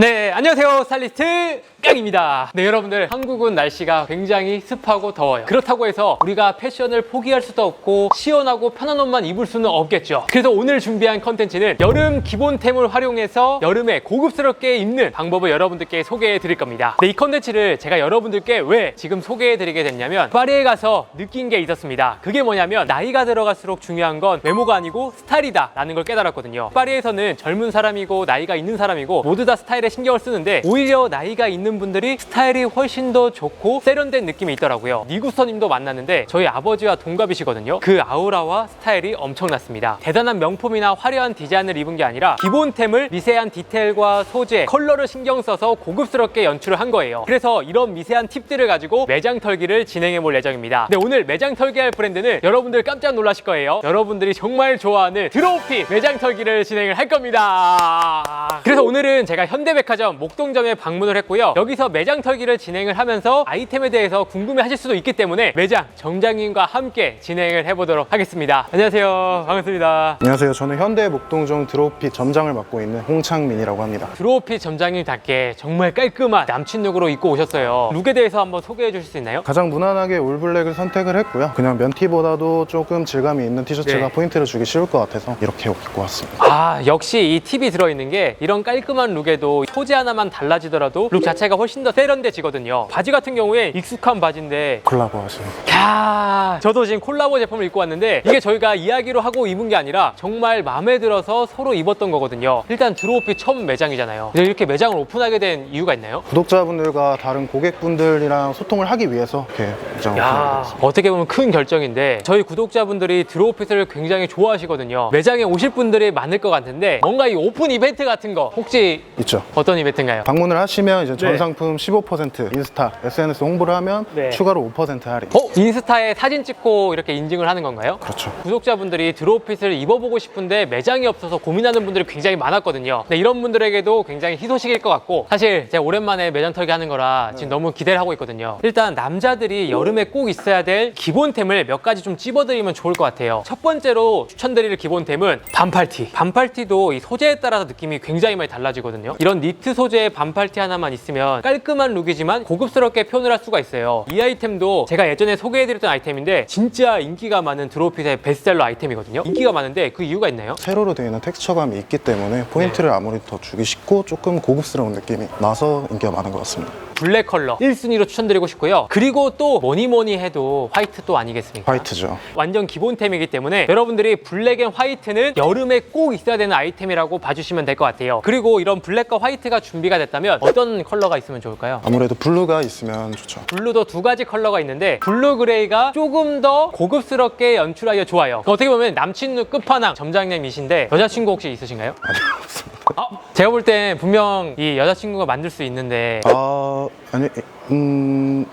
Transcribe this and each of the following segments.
네, 안녕하세요. 스타일리스트 깡입니다. 네, 여러분들. 한국은 날씨가 굉장히 습하고 더워요. 그렇다고 해서 우리가 패션을 포기할 수도 없고 시원하고 편한 옷만 입을 수는 없겠죠. 그래서 오늘 준비한 컨텐츠는 여름 기본템을 활용해서 여름에 고급스럽게 입는 방법을 여러분들께 소개해 드릴 겁니다. 네, 이 컨텐츠를 제가 여러분들께 왜 지금 소개해 드리게 됐냐면 파리에 가서 느낀 게 있었습니다. 그게 뭐냐면 나이가 들어갈수록 중요한 건 외모가 아니고 스타일이다 라는 걸 깨달았거든요. 파리에서는 젊은 사람이고 나이가 있는 사람이고 모두 다 스타일에 신경을 쓰는데 오히려 나이가 있는 분들이 스타일이 훨씬 더 좋고 세련된 느낌이 있더라고요. 니구서님도 만났는데 저희 아버지와 동갑이시거든요. 그 아우라와 스타일이 엄청났습니다. 대단한 명품이나 화려한 디자인을 입은 게 아니라 기본템을 미세한 디테일과 소재, 컬러를 신경 써서 고급스럽게 연출을 한 거예요. 그래서 이런 미세한 팁들을 가지고 매장 털기를 진행해 볼 예정입니다. 네, 오늘 매장 털기할 브랜드는 여러분들 깜짝 놀라실 거예요. 여러분들이 정말 좋아하는 드로우피 매장 털기를 진행을 할 겁니다. 그래서 오늘은 제가 현대백화점 목동점에 방문을 했고요. 여기서 매장 털기를 진행을 하면서 아이템에 대해서 궁금해 하실 수도 있기 때문에 매장 정장님과 함께 진행을 해보도록 하겠습니다. 안녕하세요. 반갑습니다. 안녕하세요. 저는 현대 목동점 드로피 점장을 맡고 있는 홍창민이라고 합니다. 드로우피 점장님답게 정말 깔끔한 남친 룩으로 입고 오셨어요. 룩에 대해서 한번 소개해 주실 수 있나요? 가장 무난하게 올블랙을 선택을 했고요. 그냥 면티보다도 조금 질감이 있는 티셔츠가 네. 포인트를 주기 쉬울 것 같아서 이렇게 입고 왔습니다. 아 역시 이 팁이 들어있는 게 이런 깔끔한 룩에도 소재 하나만 달라지더라도 룩 자체가 훨씬 더 세련돼지거든요 바지 같은 경우에 익숙한 바지인데 콜라보 하시는 거. 야 저도 지금 콜라보 제품을 입고 왔는데 이게 저희가 이야기로 하고 입은 게 아니라 정말 마음에 들어서 서로 입었던 거거든요 일단 드로우피 처음 매장이잖아요 근데 이렇게 매장을 오픈하게 된 이유가 있나요? 구독자분들과 다른 고객분들이랑 소통을 하기 위해서 이렇게 매장을 야 오픈하게 어떻게 보면 큰 결정인데 저희 구독자분들이 드로우핏을 굉장히 좋아하시거든요 매장에 오실 분들이 많을 것 같은데 뭔가 이 오픈 이벤트 같은 거 혹시 있죠. 어떤 이벤트인가요? 방문을 하시면 이제 전 네. 상품 15% 인스타, SNS 홍보를 하면 네. 추가로 5% 할인. 어? 인스타에 사진 찍고 이렇게 인증을 하는 건가요? 그렇죠. 구독자분들이 드로우핏을 입어보고 싶은데 매장이 없어서 고민하는 분들이 굉장히 많았거든요. 근데 이런 분들에게도 굉장히 희소식일 것 같고 사실 제가 오랜만에 매장 털기 하는 거라 지금 너무 기대를 하고 있거든요. 일단 남자들이 여름에 꼭 있어야 될 기본템을 몇 가지 좀 찝어드리면 좋을 것 같아요. 첫 번째로 추천드릴 기본템은 반팔티. 반팔티도 이 소재에 따라서 느낌이 굉장히 많이 달라지거든요. 이런 니트 소재의 반팔티 하나만 있으면 깔끔한 룩이지만 고급스럽게 표현을 할 수가 있어요. 이 아이템도 제가 예전에 소개해드렸던 아이템인데 진짜 인기가 많은 드로핏의 베스트셀러 아이템이거든요. 인기가 많은데 그 이유가 있나요? 세로로 되어 있는 텍스처감이 있기 때문에 포인트를 아무리 더 주기 쉽고 조금 고급스러운 느낌이 나서 인기가 많은 것 같습니다. 블랙 컬러 1순위로 추천드리고 싶고요. 그리고 또 뭐니 뭐니 해도 화이트 또 아니겠습니까? 화이트죠. 완전 기본템이기 때문에 여러분들이 블랙 앤 화이트는 여름에 꼭 있어야 되는 아이템이라고 봐주시면 될 것 같아요. 그리고 이런 블랙과 화이트가 준비가 됐다면 어떤 컬러가 있으면 좋을까요? 아무래도 블루가 있으면 좋죠. 블루도 두 가지 컬러가 있는데 블루 그레이가 조금 더 고급스럽게 연출하여 좋아요. 어떻게 보면 남친 룩 끝판왕 점장님이신데 여자친구 혹시 있으신가요? 아니 없습니다. 아, 제가 볼 땐 분명 이 여자친구가 만들 수 있는데. 아 아니 음.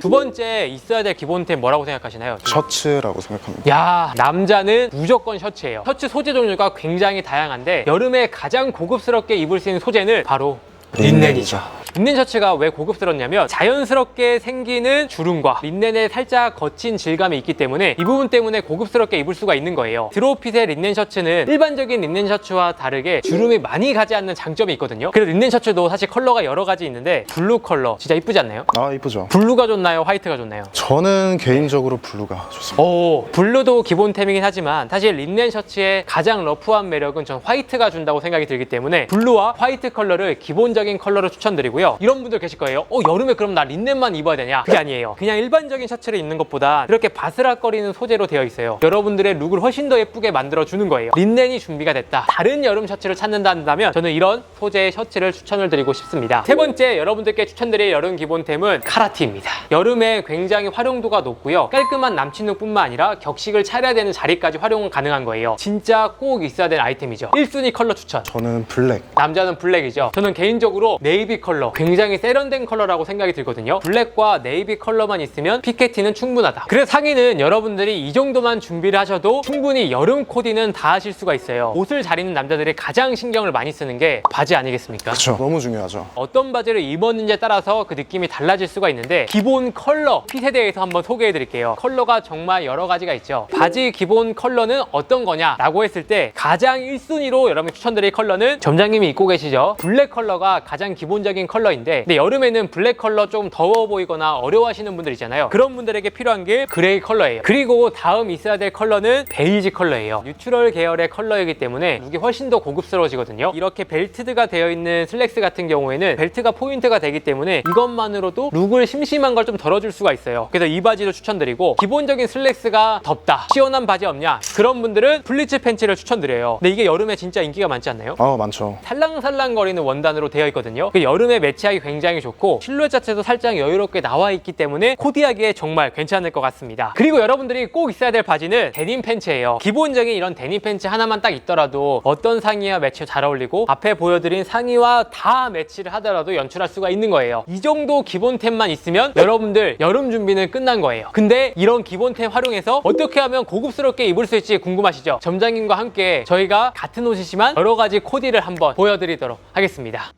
두 번째 있어야 될 기본템 뭐라고 생각하시나요? 셔츠라고 생각합니다. 야 남자는 무조건 셔츠예요. 셔츠 소재 종류가 굉장히 다양한데 여름에 가장 고급스럽게 입을 수 있는 소재는 바로 린넨이죠 린넨 셔츠가 왜 고급스럽냐면 자연스럽게 생기는 주름과 린넨의 살짝 거친 질감이 있기 때문에 이 부분 때문에 고급스럽게 입을 수가 있는 거예요 드로우핏의 린넨 셔츠는 일반적인 린넨 셔츠와 다르게 주름이 많이 가지 않는 장점이 있거든요 그래서 린넨 셔츠도 사실 컬러가 여러 가지 있는데 블루 컬러 진짜 이쁘지 않나요? 아 이쁘죠. 블루가 좋나요? 화이트가 좋나요? 저는 개인적으로 블루가 좋습니다. 오, 블루도 기본템이긴 하지만 사실 린넨 셔츠의 가장 러프한 매력은 전 화이트가 준다고 생각이 들기 때문에 블루와 화이트 컬러를 기본적인 컬러로 추천드리고요. 이런 분들 계실 거예요. 어, 여름에 그럼 나 린넨만 입어야 되냐? 그게 아니에요. 그냥 일반적인 셔츠를 입는 것보다 이렇게 바스락거리는 소재로 되어 있어요. 여러분들의 룩을 훨씬 더 예쁘게 만들어 주는 거예요. 린넨이 준비가 됐다. 다른 여름 셔츠를 찾는다 한다면 저는 이런 소재의 셔츠를 추천을 드리고 싶습니다. 세 번째 여러분들께 추천드릴 여름 기본템은 카라티입니다. 여름에 굉장히 활용도가 높고요. 깔끔한 남친룩 뿐만 아니라 격식을 차려야 되는 자리까지 활용 가능한 거예요. 진짜 꼭 있어야 되는 아이템이죠. 1순위 컬러 추천. 저는 블랙. 남자는 블랙이죠. 저는 개인적으로 네이비 컬러 굉장히 세련된 컬러라고 생각이 들거든요. 블랙과 네이비 컬러만 있으면 피케티는 충분하다. 그래서 상의는 여러분들이 이 정도만 준비를 하셔도 충분히 여름 코디는 다 하실 수가 있어요. 옷을 잘 입는 남자들이 가장 신경을 많이 쓰는 게 바지 아니겠습니까? 그렇죠. 너무 중요하죠. 어떤 바지를 입었는지에 따라서 그 느낌이 달라질 수가 있는데 기본 컬러 핏에 대해서 한번 소개해 드릴게요 컬러가 정말 여러 가지가 있죠 바지 기본 컬러는 어떤 거냐라고 했을 때 가장 1순위로 여러분 추천드릴 컬러는 점장님이 입고 계시죠 블랙 컬러가 가장 기본적인 컬러 인데 근데 여름에는 블랙 컬러 좀 더워 보이거나 어려워하시는 분들 있잖아요 그런 분들에게 필요한 게 그레이 컬러예요 그리고 다음 있어야 될 컬러는 베이지 컬러예요 뉴트럴 계열의 컬러이기 때문에 룩이 훨씬 더 고급스러워지거든요 이렇게 벨트드가 되어 있는 슬랙스 같은 경우에는 벨트가 포인트가 되기 때문에 이것만으로도 룩을 심심한 걸 좀 덜어줄 수가 있어요 그래서 이 바지를 추천드리고 기본적인 슬랙스가 덥다 시원한 바지 없냐 그런 분들은 플리츠 팬츠를 추천드려요 근데 이게 여름에 진짜 인기가 많지 않나요? 아 많죠. 살랑살랑거리는 원단으로 되어 있거든요. 그 여름에 매치하기 굉장히 좋고 실루엣 자체도 살짝 여유롭게 나와 있기 때문에 코디하기에 정말 괜찮을 것 같습니다. 그리고 여러분들이 꼭 있어야 될 바지는 데님 팬츠예요. 기본적인 이런 데님 팬츠 하나만 딱 있더라도 어떤 상의와 매치 잘 어울리고 앞에 보여드린 상의와 다 매치를 하더라도 연출할 수가 있는 거예요. 이 정도 기본템만 있으면 여러분들 여름 준비는 끝난 거예요. 근데 이런 기본템 활용해서 어떻게 하면 고급스럽게 입을 수 있을지 궁금하시죠? 점장님과 함께 저희가 같은 옷이지만 여러 가지 코디를 한번 보여드리도록 하겠습니다.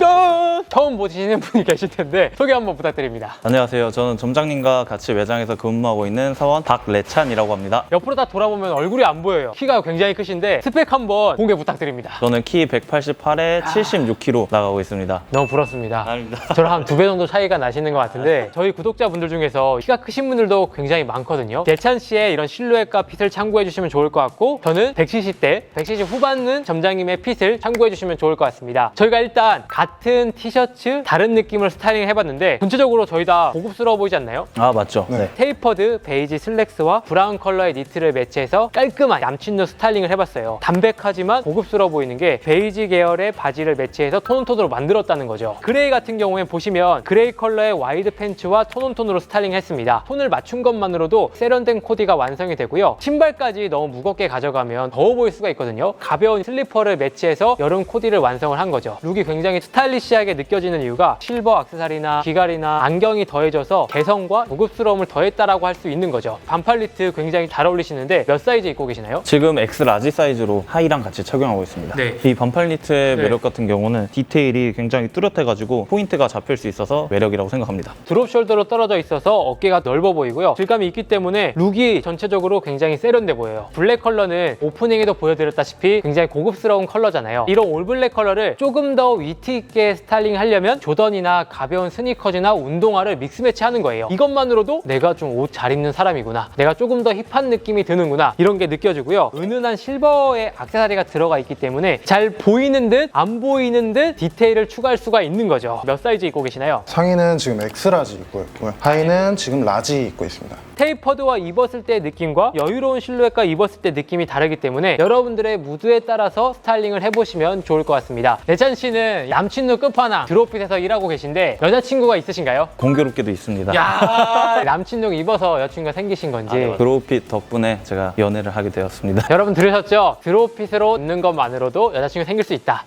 짠! 처음 보시는 분이 계실 텐데 소개 한번 부탁드립니다. 안녕하세요. 저는 점장님과 같이 매장에서 근무하고 있는 사원 박래찬이라고 합니다. 옆으로 다 돌아보면 얼굴이 안 보여요. 키가 굉장히 크신데 스펙 한번 공개 부탁드립니다. 저는 키 188에 76kg 나가고 있습니다. 너무 부럽습니다. 아닙니다. 저랑 한 두 배 정도 차이가 나시는 것 같은데 저희 구독자분들 중에서 키가 크신 분들도 굉장히 많거든요. 예찬 씨의 이런 실루엣과 핏을 참고해 주시면 좋을 것 같고 저는 170대, 170 후반은 점장님의 핏을 참고해 주시면 좋을 것 같습니다. 저희가 일단 같은 티셔츠 다른 느낌으로 스타일링 해봤는데 전체적으로 저희 다 고급스러워 보이지 않나요? 아, 맞죠? 네. 네. 테이퍼드 베이지 슬랙스와 브라운 컬러의 니트를 매치해서 깔끔한 남친룩 스타일링을 해봤어요. 담백하지만 고급스러워 보이는 게 베이지 계열의 바지를 매치해서 톤온톤으로 만들었다는 거죠. 그레이 같은 경우엔 보시면 그레이 컬러의 와이드 팬츠와 톤온톤으로 스타일링 했습니다. 톤을 맞춘 것만으로도 세련된 코디가 완성이 되고요. 신발까지 너무 무겁게 가져가면 더워 보일 수가 있거든요. 가벼운 슬리퍼를 매치해서 여름 코디를 완성을 한 거죠. 룩이 굉장히 스타일 리시하게 느껴지는 이유가 실버 악세사리나 귀갈이나 안경이 더해져서 개성과 고급스러움을 더했다라고 할 수 있는 거죠. 반팔 니트 굉장히 잘 어울리시는데 몇 사이즈 입고 계시나요? 지금 X 라지 사이즈로 하이랑 같이 착용하고 있습니다. 네. 이 반팔 니트의 네. 매력 같은 경우는 디테일이 굉장히 뚜렷해가지고 포인트가 잡힐 수 있어서 매력이라고 생각합니다. 드롭 숄더로 떨어져 있어서 어깨가 넓어 보이고요. 질감이 있기 때문에 룩이 전체적으로 굉장히 세련돼 보여요. 블랙 컬러는 오프닝에도 보여드렸다시피 굉장히 고급스러운 컬러잖아요. 이런 올블랙 컬러를 조금 더 위트 있게 스타일링 하려면 조던이나 가벼운 스니커즈나 운동화를 믹스 매치 하는 거예요. 이것만으로도 내가 좀 옷 잘 입는 사람이구나. 내가 조금 더 힙한 느낌이 드는구나. 이런 게 느껴지고요. 은은한 실버의 악세사리가 들어가 있기 때문에 잘 보이는 듯 안 보이는 듯 디테일을 추가할 수가 있는 거죠. 몇 사이즈 입고 계시나요? 상의는 지금 엑스라지 입고 있고요. 하의는 지금 라지 입고 있습니다. 테이퍼드와 입었을 때 느낌과 여유로운 실루엣과 입었을 때 느낌이 다르기 때문에 여러분들의 무드에 따라서 스타일링을 해보시면 좋을 것 같습니다. 내찬 씨는 남친룩 끝판왕 드롭핏에서 일하고 계신데 여자친구가 있으신가요? 공교롭게도 있습니다. 야 남친룩 입어서 여자친구가 생기신 건지 드로우핏 덕분에 제가 연애를 하게 되었습니다. 여러분 들으셨죠? 드롭핏으로 입는 것만으로도 여자친구 생길 수 있다.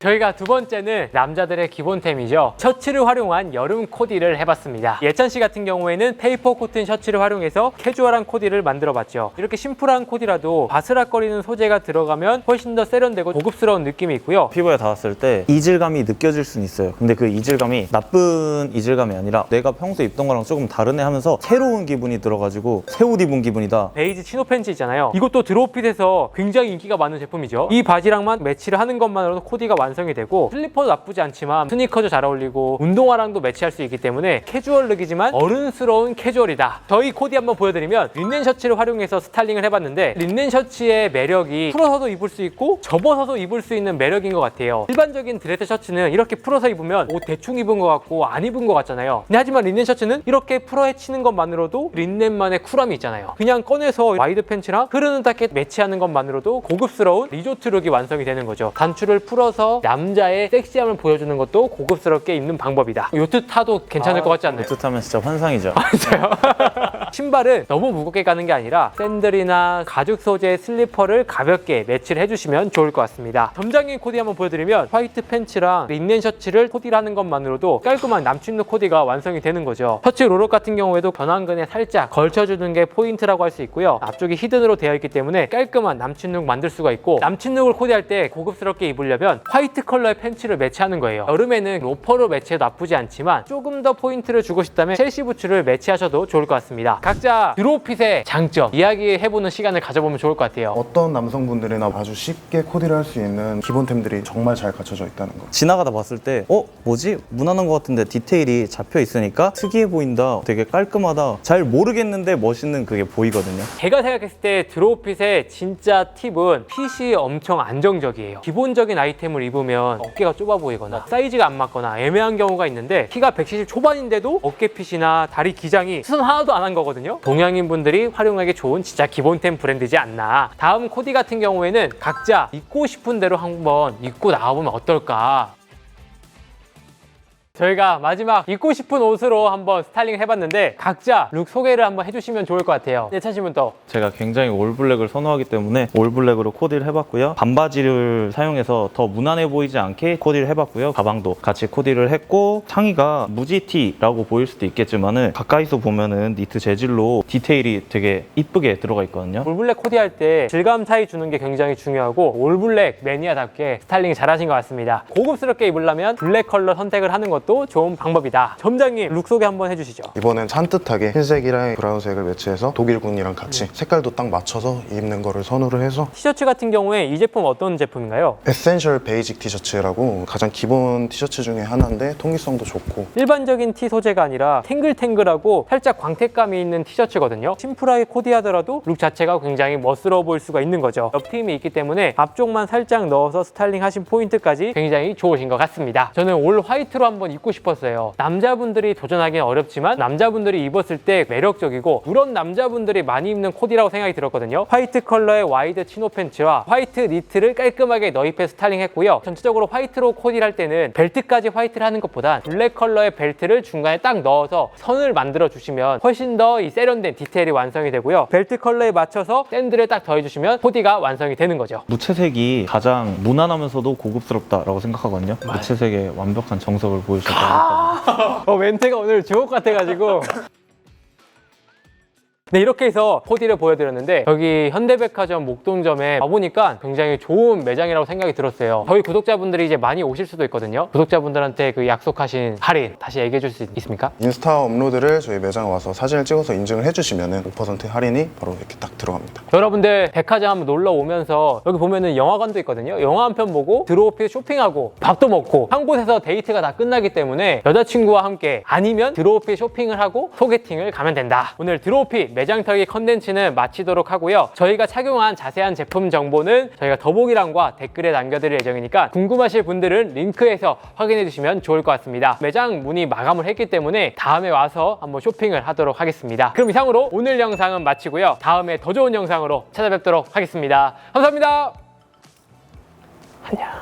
저희가 두 번째는 남자들의 기본템이죠. 셔츠를 활용한 여름 코디를 해봤습니다. 예찬 씨 같은 경우에는 페이퍼 코튼 셔츠를 활용해서 캐주얼한 코디를 만들어봤죠. 이렇게 심플한 코디라도 바스락거리는 소재가 들어가면 훨씬 더 세련되고 고급스러운 느낌이 있고요. 피부에 닿았을 때 이질감이 느껴질 수는 있어요. 근데 그 이질감이 나쁜 이질감이 아니라 내가 평소에 입던 거랑 조금 다르네 하면서 새로운 기분이 들어가지고 새 옷 입은 기분이다. 베이지 치노 팬츠 있잖아요. 이것도 드롭핏에서 굉장히 인기가 많은 제품이죠. 이 바지랑만 매치를 하는 것만으로도 코디가 완 성이 되고 슬리퍼도 나쁘지 않지만 스니커도 잘 어울리고 운동화랑도 매치할 수 있기 때문에 캐주얼 룩이지만 어른스러운 캐주얼이다. 저희 코디 한번 보여드리면 린넨 셔츠를 활용해서 스타일링을 해봤는데 린넨 셔츠의 매력이 풀어서도 입을 수 있고 접어서도 입을 수 있는 매력인 것 같아요. 일반적인 드레스 셔츠는 이렇게 풀어서 입으면 옷 대충 입은 것 같고 안 입은 것 같잖아요. 근데 하지만 린넨 셔츠는 이렇게 풀어 헤치는 것만으로도 린넨만의 쿨함이 있잖아요. 그냥 꺼내서 와이드 팬츠랑 흐르는 자켓 매치하는 것만으로도 고급스러운 리조트 룩이 완성이 되는 거죠. 단추를 풀어서 남자의 섹시함을 보여주는 것도 고급스럽게 입는 방법이다. 요트 타도 괜찮을 것 같지 않나요? 어뜻하면 진짜 환상이죠. 맞아요. 신발은 너무 무겁게 가는 게 아니라 샌들이나 가죽 소재의 슬리퍼를 가볍게 매치를 해주시면 좋을 것 같습니다. 점장님 코디 한번 보여드리면 화이트 팬츠랑 린넨 셔츠를 코디를 하는 것만으로도 깔끔한 남친룩 코디가 완성이 되는 거죠. 셔츠 롤업 같은 경우에도 변환근에 살짝 걸쳐주는 게 포인트라고 할 수 있고요. 앞쪽이 히든으로 되어 있기 때문에 깔끔한 남친룩 만들 수가 있고 남친룩을 코디할 때 고급스럽게 입으려면 화이트 컬러의 팬츠를 매치하는 거예요. 여름에는 로퍼로 매치해도 나쁘지 않지만 조금 더 포인트를 주고 싶다면 첼시 부츠를 매치하셔도 좋을 것 같습니다. 각자 드로핏의 장점 이야기해보는 시간을 가져보면 좋을 것 같아요. 어떤 남성분들이나 아주 쉽게 코디를 할 수 있는 기본템들이 정말 잘 갖춰져 있다는 거. 지나가다 봤을 때 어? 뭐지? 무난한 것 같은데 디테일이 잡혀 있으니까 특이해 보인다 되게 깔끔하다 잘 모르겠는데 멋있는 그게 보이거든요 제가 생각했을 때 드로우핏의 진짜 팁은 핏이 엄청 안정적이에요. 기본적인 아이템을 입으면 어깨가 좁아 보이거나 사이즈가 안 맞거나 애매한 경우가 있는데 키가 170 초반인데도 어깨 핏이나 다리 기장이 수선 하나도 안 한 거거든요. 동양인 분들이 활용하기 좋은 진짜 기본템 브랜드지 않나. 다음 코디 같은 경우에는 각자 입고 싶은 대로 한번 입고 나와보면 어떨까. 저희가 마지막 입고 싶은 옷으로 한번 스타일링 해봤는데 각자 룩 소개를 한번 해주시면 좋을 것 같아요. 네, 차시면 또 제가 굉장히 올블랙을 선호하기 때문에 올블랙으로 코디를 해봤고요 반바지를 사용해서 더 무난해 보이지 않게 코디를 해봤고요 가방도 같이 코디를 했고 상의가 무지티라고 보일 수도 있겠지만은 가까이서 보면은 니트 재질로 디테일이 되게 이쁘게 들어가 있거든요 올블랙 코디할 때 질감 차이 주는 게 굉장히 중요하고 올블랙 매니아답게 스타일링 잘하신 것 같습니다. 고급스럽게 입으려면 블랙 컬러 선택을 하는 것도 좋은 방법이다. 점장님 룩 소개 한번 해주시죠. 이번엔 산뜻하게 흰색이랑 브라운색을 매치해서 독일군이랑 같이 색깔도 딱 맞춰서 입는 거를 선호를 해서 티셔츠 같은 경우에 이 제품 어떤 제품인가요? 에센셜 베이직 티셔츠라고 가장 기본 티셔츠 중에 하나인데 통기성도 좋고 일반적인 티 소재가 아니라 탱글탱글하고 살짝 광택감이 있는 티셔츠거든요. 심플하게 코디하더라도 룩 자체가 굉장히 멋스러워 보일 수가 있는 거죠. 옆팀이 있기 때문에 앞쪽만 살짝 넣어서 스타일링 하신 포인트까지 굉장히 좋으신 것 같습니다. 저는 올 화이트로 한번 입고 싶었어요. 남자분들이 도전하기는 어렵지만 남자분들이 입었을 때 매력적이고 그런 남자분들이 많이 입는 코디라고 생각이 들었거든요. 화이트 컬러의 와이드 치노 팬츠와 화이트 니트를 깔끔하게 너입해 스타일링 했고요. 전체적으로 화이트로 코디를 할 때는 벨트까지 화이트를 하는 것보다 블랙 컬러의 벨트를 중간에 딱 넣어서 선을 만들어 주시면 훨씬 더 이 세련된 디테일이 완성이 되고요. 벨트 컬러에 맞춰서 샌들을 딱 더해주시면 코디가 완성이 되는 거죠. 무채색이 가장 무난하면서도 고급스럽다라고 생각하거든요 무채색의 완벽한 정석을 보여주 생각합니다 어, 멘트가 오늘 주옥 같아가지고. 네, 이렇게 해서 코디를 보여드렸는데 여기 현대백화점 목동점에 와보니까 굉장히 좋은 매장이라고 생각이 들었어요. 저희 구독자분들이 이제 많이 오실 수도 있거든요. 구독자분들한테 그 약속하신 할인 다시 얘기해 줄 수 있습니까? 인스타 업로드를 저희 매장 와서 사진을 찍어서 인증을 해주시면 5% 할인이 바로 이렇게 딱 들어갑니다. 여러분들 백화점 한번 놀러 오면서 여기 보면은 영화관도 있거든요. 영화 한 편 보고 드로우핏 쇼핑하고 밥도 먹고 한 곳에서 데이트가 다 끝나기 때문에 여자친구와 함께 아니면 드로우핏 쇼핑을 하고 소개팅을 가면 된다. 오늘 드로우핏 매장 털기 컨텐츠는 마치도록 하고요. 저희가 착용한 자세한 제품 정보는 저희가 더보기란과 댓글에 남겨드릴 예정이니까 궁금하실 분들은 링크에서 확인해 주시면 좋을 것 같습니다. 매장 문이 마감을 했기 때문에 다음에 와서 한번 쇼핑을 하도록 하겠습니다. 그럼 이상으로 오늘 영상은 마치고요. 다음에 더 좋은 영상으로 찾아뵙도록 하겠습니다. 감사합니다. 안녕.